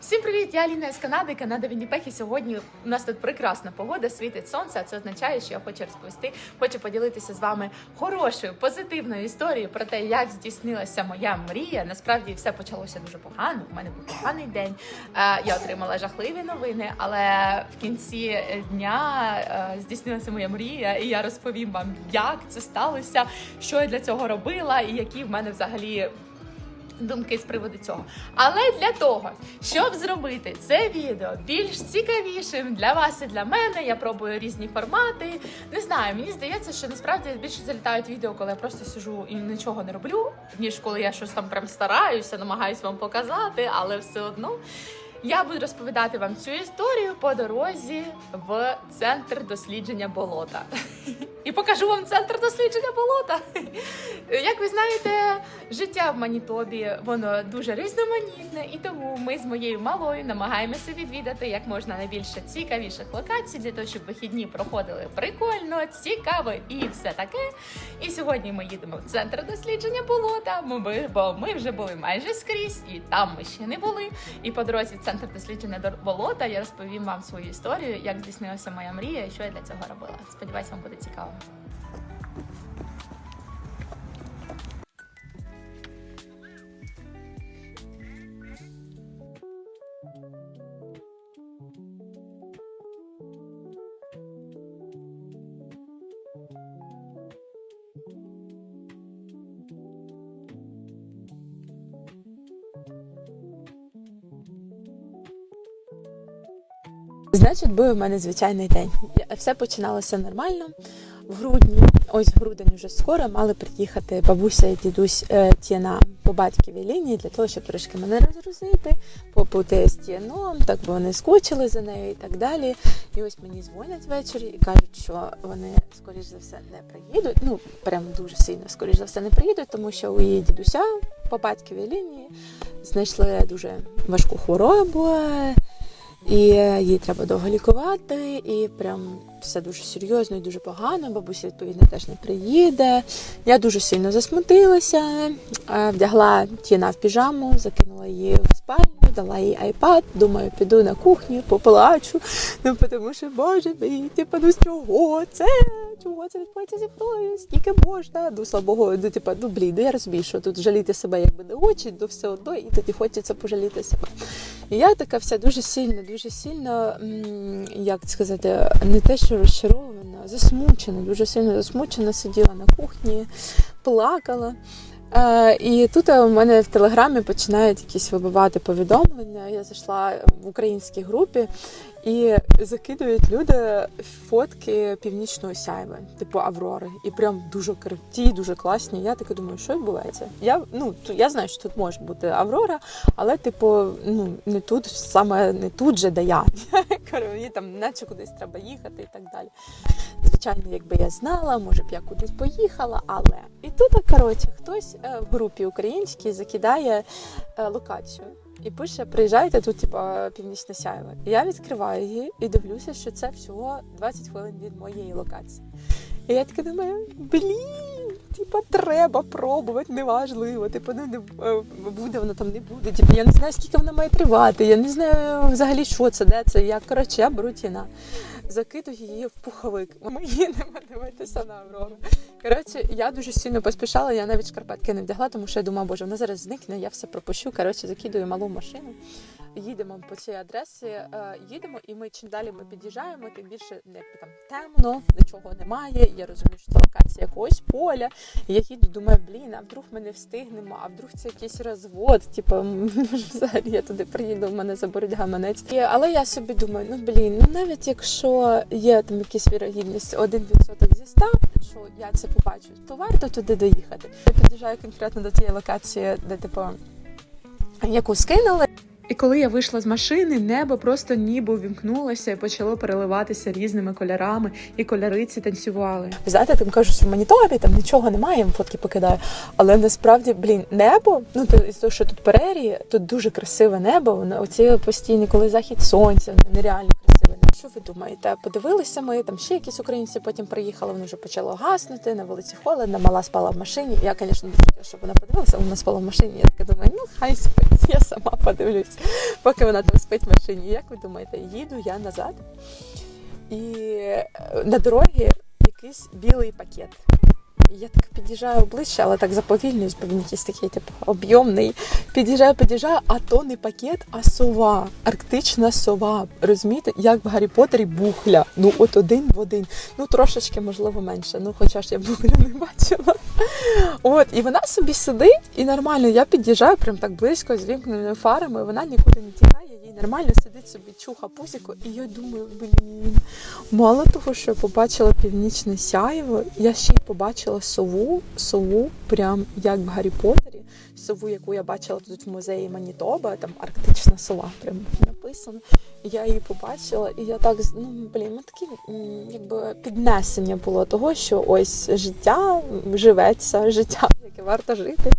Всім привіт! Я Аліна з Канади, Канада Вінніпех. І сьогодні у нас тут прекрасна погода, світить сонце. А це означає, що я хочу розповісти, хочу поділитися з вами хорошою, позитивною історією про те, як здійснилася моя мрія. Насправді все почалося дуже погано. У мене був поганий день. Е, Я отримала жахливі новини, але в кінці дня е, здійснилася моя мрія, і я розповім вам, як це сталося, що я для цього робила, і які в мене взагалі думки з приводу цього. Але для того, щоб зробити це відео більш цікавішим для вас і для мене, я пробую різні формати. Не знаю, мені здається, що насправді більше залітають відео, коли я просто сижу і нічого не роблю, ніж коли я щось там прям стараюся, намагаюся вам показати, але все одно. Я буду розповідати вам цю історію по дорозі в центр дослідження болота. І покажу вам центр дослідження болота. Як ви знаєте, життя в Манітобі воно дуже різноманітне, і тому ми з моєю малою намагаємося відвідати як можна найбільше цікавіших локацій для того, щоб вихідні проходили прикольно, цікаво і все таке. І сьогодні ми їдемо в центр дослідження болота. Бо ми вже були майже скрізь, і там ми ще не були. І по дорозі в центр дослідження дор- болота я розповім вам свою історію, як здійснилася моя мрія і що я для цього робила. Сподіваюсь, вам буде цікаво. Значить, був у мене звичайний день. Все починалося нормально. В грудні, ось грудень вже скоро, мали приїхати бабуся і дідусь е, Тіна по батьковій лінії для того, щоб трошки мене розгрузити, побути з Тіном, так би вони скучили за нею і так далі. І ось мені дзвонять ввечері і кажуть, що вони скоріш за все не приїдуть. Ну прям дуже сильно скоріш за все не приїдуть, тому що у її дідуся по батьковій лінії знайшли дуже важку хворобу. І її треба довго лікувати, і прям все дуже серйозно і дуже погано. Бабуся відповідно теж не приїде. Я дуже сильно засмутилася, е, вдягла Тіна в піжаму, закинула її в спальню, дала їй айпад. Думаю, піду на кухню, поплачу. Ну тому що боже мій, типу, ну з чого це? Чого це відбувається зі мною? Скільки можна? Ну, слава Богу, ну, типу, ну блін, ну я розумію, що тут жаліти себе якби не хочуть, ну все одно, і тоді хочеться пожаліти себе. І я така вся дуже сильно, дуже сильно, як сказати, не те, що розчарована, засмучена, дуже сильно засмучена, сиділа на кухні, плакала. Е, і тут у мене в телеграмі починають якісь вибивати повідомлення. Я зайшла в українській групі і закидують люди фотки північної сяйви, типу Аврори. І прям дуже круті, дуже класні. Я таке думаю, що відбувається. Я ну я знаю, що тут може бути Аврора, але типу, ну не тут, саме не тут же, де я. Мені там наче кудись треба їхати і так далі. Звичайно, якби я знала, може б я кудись поїхала, але і тут, коротше, хтось е, в групі українській закидає е, локацію. І пише: приїжджайте тут, типа північне сяйво. Я відкриваю її і дивлюся, що це всього 20 хвилин від моєї локації. І я таке думаю, блін, типа треба пробувати, неважливо. Типу, ну не е, буде воно там, не буде. Типу, я не знаю, скільки вона має тривати. Я не знаю взагалі, що це, де це. Я коротше, я беру тіна, закидую її в пуховик. Ми їдемо дивитися на Аврору. Коротше, я дуже сильно поспішала, я навіть шкарпетки не вдягла, тому що я думала, боже, вона зараз зникне, я все пропущу. Коротше, закидую малу машину. Їдемо по цій адресі, е, їдемо, і ми чим далі ми під'їжджаємо, тим більше якби там темно, нічого немає. Я розумію, що це локація якогось поля. Я їду, думаю, блін, а вдруг ми не встигнемо, а вдруг це якийсь розвод. Типу, взагалі я туди приїду, в мене заберуть гаманець. І, але я собі думаю, ну блін, ну навіть якщо є там якась вірогідність 1% зі 100, що я це побачу, то варто туди доїхати. Я під'їжджаю конкретно до тієї локації, де типу яку скинули. І коли я вийшла з машини, небо просто ніби увімкнулося і почало переливатися різними кольорами, і кольориці танцювали. Знаєте, там кажуть, що в Манітобі там нічого немає, їм фотки покидаю. Але насправді, блін, небо, ну то із того, що тут прерії, тут дуже красиве небо. Воно оці постійні, коли захід сонця, нереально красиве. Що ви думаєте? Подивилися ми, там ще якісь українці потім приїхали, воно вже почало гаснути, на вулиці холодно, мала спала в машині. Я, звісно, дуже щоб вона подивилася, вона спала в машині. Я така думаю, ну хай спить, я сама подивлюсь, поки вона там спить в машині. Як ви думаєте, їду я назад, і е, на дорогі якийсь білий пакет. Я так під'їжджаю ближче, але так заповільнююсь, бо він якийсь такий, типу, об'ємний. Під'їжджаю, під'їжджаю, а то не пакет, а сова. Арктична сова. Розумієте, як в Гаррі Поттері бухля. Ну, от один в один. Ну, трошечки, можливо, менше. Ну, хоча ж я бухлю не бачила. От, і вона собі сидить, і нормально. Я під'їжджаю прям так близько з вімкненими фарами, вона нікуди не тікає, їй нормально сидить собі, чуха пузико, і я думаю, блін. Мало того, що я побачила північне сяйво, я ще й побачила сову, сову, прям як в Гаррі Поттері, сову, яку я бачила тут в музеї Манітоба, там арктична сова, прям написано. Я її побачила, і я так ну блін, ну такі якби піднесення було того, що ось життя живеться, життя, яке варто жити.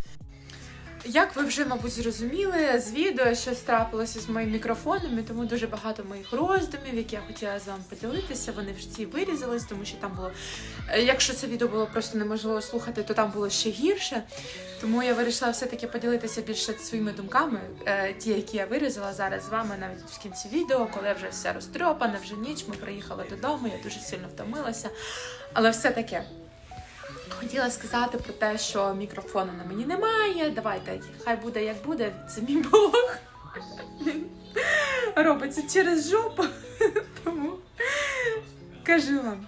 Як ви вже, мабуть, зрозуміли з відео, що трапилося з моїм мікрофоном, і тому дуже багато моїх роздумів, які я хотіла з вами поділитися. Вони всі вирізались, тому що там було. е, Якщо це відео було просто неможливо слухати, то там було ще гірше. Тому я вирішила все-таки поділитися більше своїми думками, е, ті, які я вирізала зараз з вами навіть в кінці відео, коли вже все розтрьопане, вже ніч, ми приїхали додому, я дуже сильно втомилася. Але все таке. Хотіла сказати про те, що мікрофону на мені немає. Давайте, хай буде як буде, це мій Бог. Робиться через жопу. Тому кажу вам.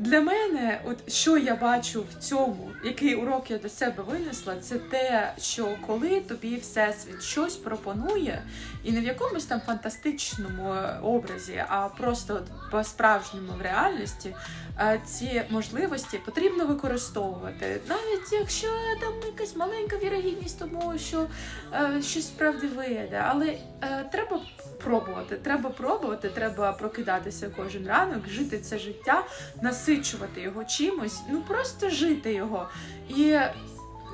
Для мене, от що я бачу в цьому, який урок я до себе винесла, це те, що коли тобі всесвіт щось пропонує, і не в якомусь там фантастичному е, образі, а просто от по-справжньому в реальності, е, ці можливості потрібно використовувати, навіть якщо там якась маленька вірогідність тому, що е, щось справді вийде. Але е, треба пробувати, треба пробувати, треба прокидатися кожен ранок, жити це життя, насичувати його чимось, ну просто жити його і.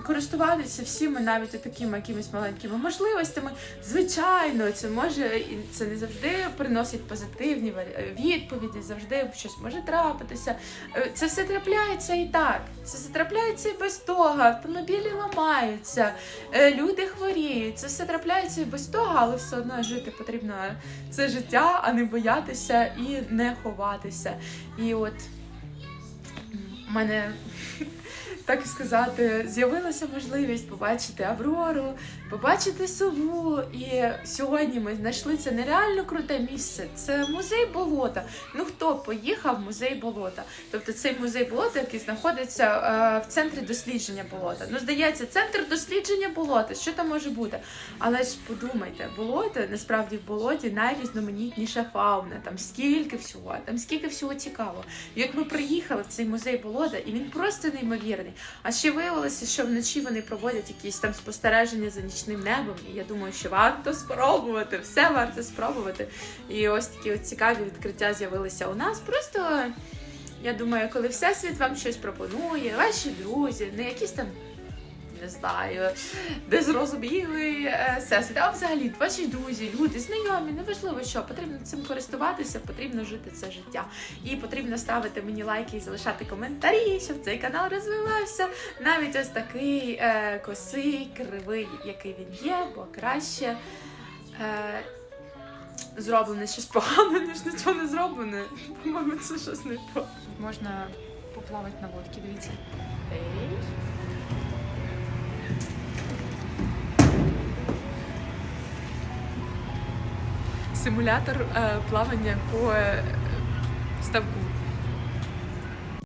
Користуватися всіми навіть такими якимись маленькими можливостями. Звичайно, це може і це не завжди приносить позитивні відповіді, завжди щось може трапитися. Е, Це все трапляється і так. Це все трапляється і без того. Автомобілі ламаються, е, люди хворіють. Це все трапляється і без того, але все одно жити потрібно це життя, а не боятися і не ховатися. І от у мене. Так сказати, з'явилася можливість побачити Аврору, побачити сову. І сьогодні ми знайшли це нереально круте місце. Це музей болота. Ну хто поїхав в музей болота? Тобто цей музей болота, який знаходиться е, в центрі дослідження болота. Ну, здається, центр дослідження болота. Що там може бути? Але ж подумайте, болото насправді в болоті найрізноманітніша фауна. Там скільки всього, там скільки всього цікавого. Як ми приїхали в цей музей болота, і він просто неймовірний. А ще виявилося, що вночі вони проводять якісь там спостереження за нічним небом. І я думаю, що варто спробувати, все варто спробувати. І ось такі от цікаві відкриття з'явилися у нас. Просто я думаю, коли всесвіт вам щось пропонує, ваші друзі, не якісь там. Не знаю, де зрозуміли е, а взагалі ваші друзі, люди, знайомі, неважливо що, потрібно цим користуватися, потрібно жити це життя. І потрібно ставити мені лайки і залишати коментарі, щоб цей канал розвивався. Навіть ось такий е, косий, кривий, який він є, бо краще е, зроблене щось погане, ніж нічого не зроблене. По-моєму, це щось не то. Можна поплавати на лодці, дивіться. Ей. Симулятор е, плавання по е, ставку.